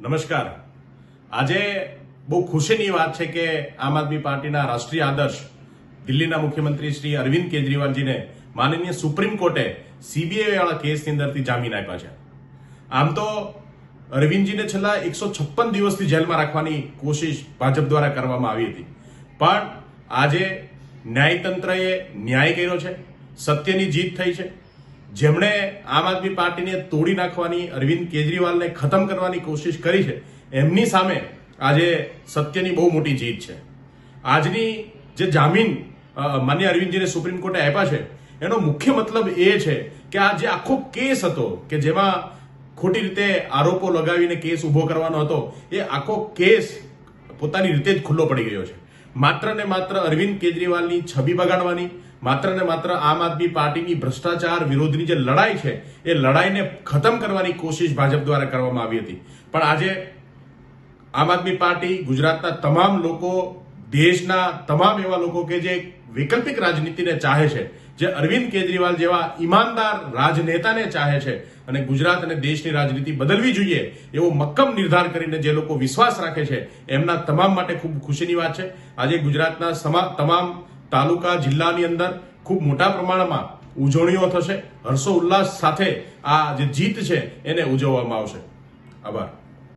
નમસ્કાર. આજે બહુ ખુશીની વાત છે કે આમ આદમી પાર્ટીના રાષ્ટ્રીય આદર્શ દિલ્હીના મુખ્યમંત્રી શ્રી અરવિંદ કેજરીવાલજીને માનનીય સુપ્રીમ કોર્ટે સીબીઆઈ વાળા કેસની અંદરથી જામીન આપ્યા છે. આમ તો અરવિંદજીને છેલ્લા એકસો છપ્પન દિવસથી જેલમાં રાખવાની કોશિશ ભાજપ દ્વારા કરવામાં આવી હતી. પણ આજે ન્યાયતંત્રએ ન્યાય કર્યો છે, સત્યની જીત થઈ છે. જેમણે આમ આદમી પાર્ટીને તોડી નાખવાની અરવિંદ કેજરીવાલને ખતમ કરવાની કોશિશ કરી છે, એમની સામે આજે સત્યની બહુ મોટી જીત છે. આજની જે જામીન માન્ય અરવિંદજીને સુપ્રીમ કોર્ટે આપ્યા છે, એનો મુખ્ય મતલબ એ છે કે આ જે આખો કેસ હતો, કે જેમાં ખોટી રીતે આરોપો લગાવીને કેસ ઊભો કરવાનો હતો, એ આખો કેસ પોતાની રીતે જ ખુલ્લો પડી ગયો છે. માત્ર ને માત્ર અરવિંદ કેજરીવાલની છબી બગાડવાની, માત્ર ને માત્ર આમ આદમી પાર્ટીની ભ્રષ્ટાચાર વિરોધની જે લડાઈ છે, એ લડાઈને ખતમ કરવાની કોશિશ ભાજપ દ્વારા કરવામાં આવી હતી. પણ આજે આમ આદમી પાર્ટી, ગુજરાતના તમામ લોકો, દેશના તમામ એવા લોકો કે જે વૈકલ્પિક રાજનીતિને ચાહે છે જે અરવિંદ કેજરીવાલ જેવા ઈમાનદાર રાજનેતાને ચાહે છે અને ગુજરાત અને દેશની રાજનીતિ બદલવી જોઈએ એવો મક્કમ નિર્ધાર કરીને જે લોકો વિશ્વાસ રાખે છે, એમના તમામ માટે ખૂબ ખુશીની વાત છે. આજે ગુજરાતના તમામ તાલુકા, જિલ્લાની અંદર ખૂબ મોટા પ્રમાણમાં ઉજવણીઓ થશે. હર્ષો ઉલ્લાસ સાથે આ જે જીત છે, એને ઉજવવામાં આવશે. આભાર.